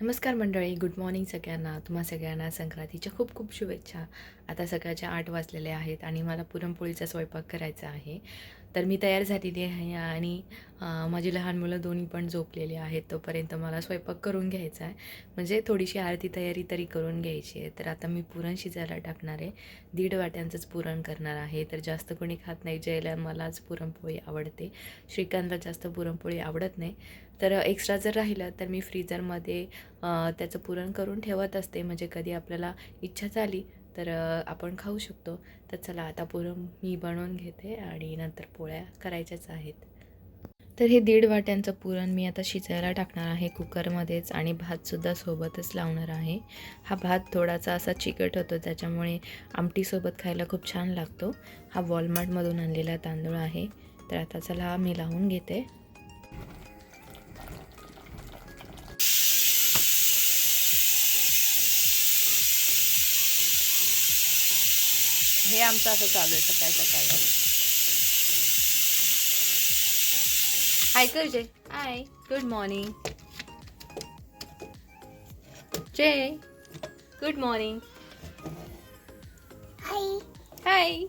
नमस्कार मंडळी good morning सगळ्यांना. तुम्हा सगळ्यांना संक्रांतीच्या खूप खूप शुभेच्छा. आता सकाळच्या आठ वाजलेल्या आहेत आणि मला पुरणपोळीचा स्वयंपाक करायचा आहे. तर मी तयार झालेली आहे आणि माझी लहान मुलं दोन्ही पण झोपलेली आहेत तोपर्यंत मला स्वयंपाक करून घ्यायचा आहे. म्हणजे थोडीशी आरती तयारी तरी करून घ्यायची आहे. तर आता मी पुरण शिजायला टाकणार आहे. दीड वाट्यांचंच पुरण करणार आहे. तर जास्त कोणी खात नाही. जयला मलाच पुरणपोळी आवडते. श्रीकांतला जास्त पुरणपोळी आवडत नाही. तर एक्स्ट्रा जर राहिलं तर मी फ्रीजरमध्ये त्याचं पुरण करून ठेवत असते. म्हणजे कधी आपल्याला इच्छा झाली तर आपण खाऊ शकतो. तर चला आता पुरण मी बनवून घेते आणि नंतर पोळ्या करायच्याच आहेत. तर हे दीड वाट्यांचं पुरण मी आता शिजायला टाकणार आहे कुकरमध्येच आणि भातसुद्धा सोबतच लावणार आहे. हा भात थोडासा असा चिकट होतो त्याच्यामुळे आमटीसोबत खायला खूप छान लागतो. हा वॉलमार्टमधून आणलेला तांदूळ आहे. तर आता चला हा मी लावून घेते. आमचं असं चालू आहे सकाळी सकाळी. हाय कर Jay hi good morning Jay good morning hi hi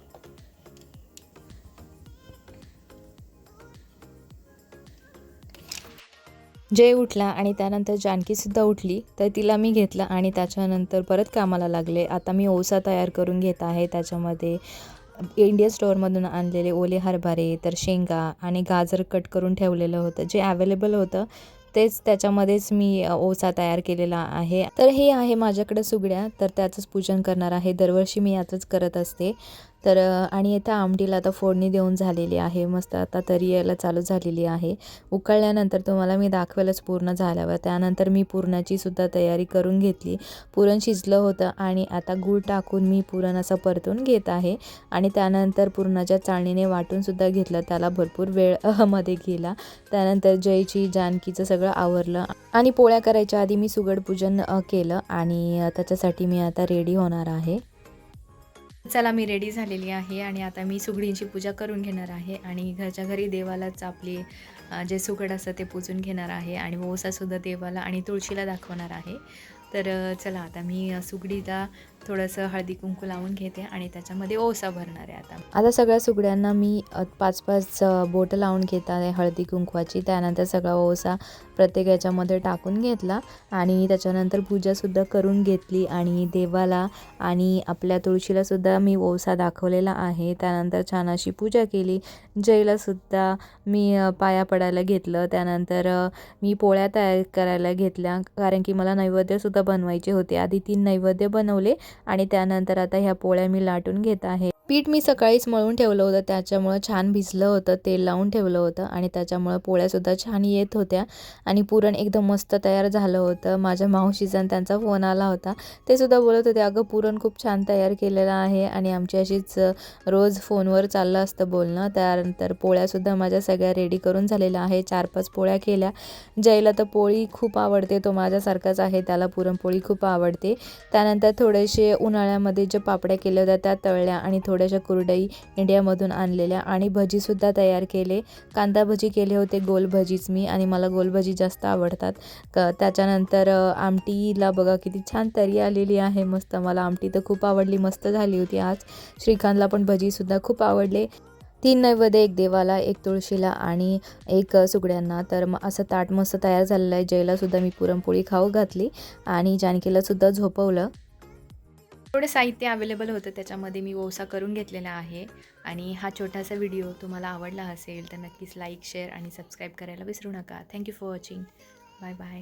Jay उठला आणि त्यानंतर जानकीसुद्धा उठली तर तिला मी घेतलं आणि त्याच्यानंतर परत कामाला लागले. आता मी ओसा तयार करून घेत आहे त्याच्यामध्ये. इंडिया स्टोअरमधून आणलेले ओले हरभरे तर शेंगा आणि गाजर कट करून ठेवलेलं होतं. जे अवेलेबल होतं तेच त्याच्यामध्येच मी ओसा तयार केलेला आहे. तर हे आहे माझ्याकडे सुगड्या. तर त्याचंच पूजन करणार आहे. दरवर्षी मी याचंच करत असते. तर आणि आता आमटीला आता फोडणी देऊन झालेली आहे. मस्त आता तरी यायला चालू झालेली आहे. उकळल्यानंतर तुम्हाला मी दाखवेलच पूर्ण झाल्यावर. त्यानंतर मी पुरणाची सुद्धा तयारी करून घेतली. पुरण शिजलं होतं आणि आता गूळ टाकून मी पुरण असं परतून घेत आहे. आणि त्यानंतर पुरणाच्या चाळणीने वाटूनसुद्धा घेतलं. त्याला भरपूर वेळमध्ये गेला. त्यानंतर जयची जानकीचं सगळं आवरलं. आणि पोळ्या करायच्या आधी मी सुगड पूजन केलं. आणि त्याच्यासाठी मी आता रेडी होणार आहे. चला मी रेडी झालेली आहे आणि आता मी सुगडींची पूजा करून घेणार आहे आणि घरच्या घरी देवालाच आपली जे सुगड असतं ते पूजून घेणार आहे आणि ओसासुद्धा देवाला आणि तुळशीला दाखवणार आहे. तर चला आता मी सुगडीला थोडंसं हळदी कुंकू लावून घेते आणि त्याच्यामध्ये ओसा भरणार आहे आता. आता सगळ्या सुगड्यांना मी पाच पाच बोटं लावून घेत आहे हळदी कुंकवाची. त्यानंतर सगळा ओसा प्रत्येक याच्यामध्ये टाकून घेतला आणि त्याच्यानंतर पूजासुद्धा करून घेतली आणि देवाला आणि आपल्या तुळशीलासुद्धा मी ओसा दाखवलेला आहे. त्यानंतर छान अशी पूजा केली. जयलासुद्धा मी पाया पडायला घेतलं. त्यानंतर मी पोळ्या तयार करायला घेतल्या. कारण की मला नैवेद्यसुद्धा बनवायचे होते. आधी तीन नैवेद्य बनवले. आणि त्यानंतर आता ह्या पोळ्या मी लाटून घेत आहे. पीठ मी सकाळीच मळून ठेवलं होतं. त्याच्यामुळं छान भिजलं होतं. तेल लावून ठेवलं होतं आणि त्याच्यामुळं पोळ्यासुद्धा छान येत होत्या. आणि पुरण एकदम मस्त तयार झालं होतं. माझ्या मावशीचा त्यांचा फोन आला होता. ते सुद्धा बोलत होते अगं पुरण खूप छान तयार केलेलं आहे आणि आमची अशीच रोज फोनवर चाललं असतं बोलणं. त्यानंतर पोळ्यासुद्धा माझ्या सगळ्या रेडी करून झालेल्या आहे. चार पाच पोळ्या केल्या. जयला तर पोळी खूप आवडते तो माझ्यासारखाच आहे. त्याला पुरणपोळी खूप आवडते. त्यानंतर थोडेसे उन्हाळ्यामध्ये जे पापड्या केल्या होत्या त्या तळल्या आणि थोड्याशा कुरडई इंडियामधून आणलेल्या आणि भजीसुद्धा तयार केले. कांदा भजी केले होते गोल भजीच मी आणि मला गोल भजी जास्त आवडतात. क त्याच्यानंतर आमटीला बघा किती छान तरी आलेली आहे मस्त. मला आमटी तर खूप आवडली मस्त झाली होती आज. श्रीकांतला पण भजीसुद्धा खूप आवडले. तीन नैवेद्य एक देवाला एक तुळशीला आणि एक सुगड्यांना. तर मग असं ताट मस्त तयार झालेलं आहे. जयलासुद्धा मी पुरणपोळी खाऊ घातली आणि जानकीलासुद्धा झोपवलं. थोडे साहित्य अवेलेबल होतं त्याच्यामध्ये मी ओसा करून घेतलेला आहे. आणि हा छोटासा व्हिडिओ तुम्हाला आवडला असेल तर नक्कीच लाईक शेअर आणि सबस्क्राईब करायला विसरू नका. Thank you for watching bye bye